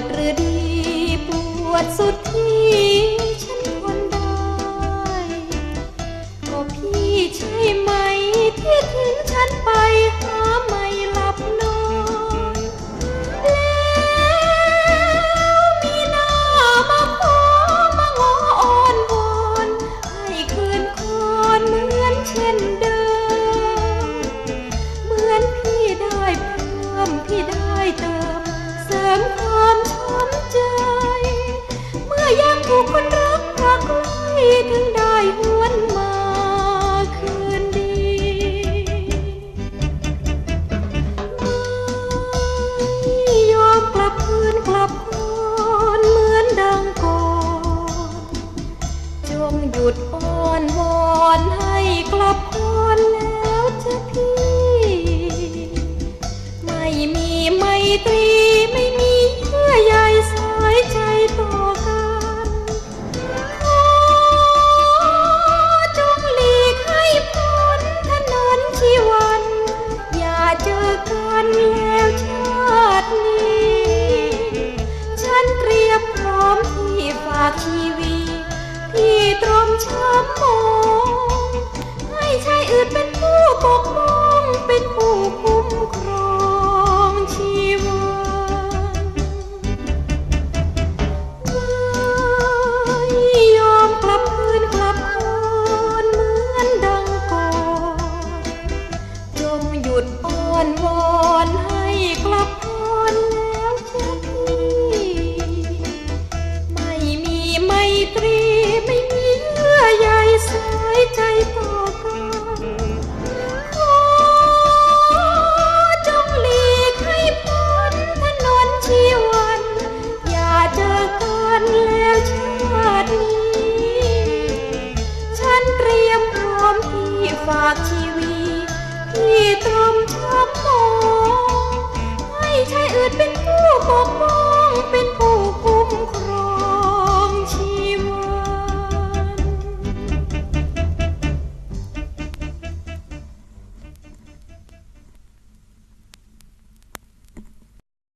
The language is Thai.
ดหรือดีปวดสุดที่ หยุดอ้อนวอนให้กลับคนแล้วจะพี่ ไม่มีไมตรีไม่มีเยื่อใยสายใจต่อกันขอจงหลีกให้พ้นถนนชีวัน อย่าเจอกันแล้วชาตินี้ ฉันเตรียมพร้อมที่ฝากชีวิต ที่ตรมช้ำมองให้ชายอื่นเป็นผู้ปกป้องเป็นผู้คุ้มครองชีวันไม่ยอมกลับคืนกลับคนเหมือนดังก่อนจงหยุดอ้อนวอนให้กลับคนแล้วจะพี่ไม่มีไมตรี ขอจงหลีกให้พ้นถนนชีวัน อย่าเจอกันแล้วชาตินี้ ฉันเตรียมพร้อมที่ฝากชีวีที่ตรมชอบมองให้ชายอื่นเป็นผู้ปกป้อง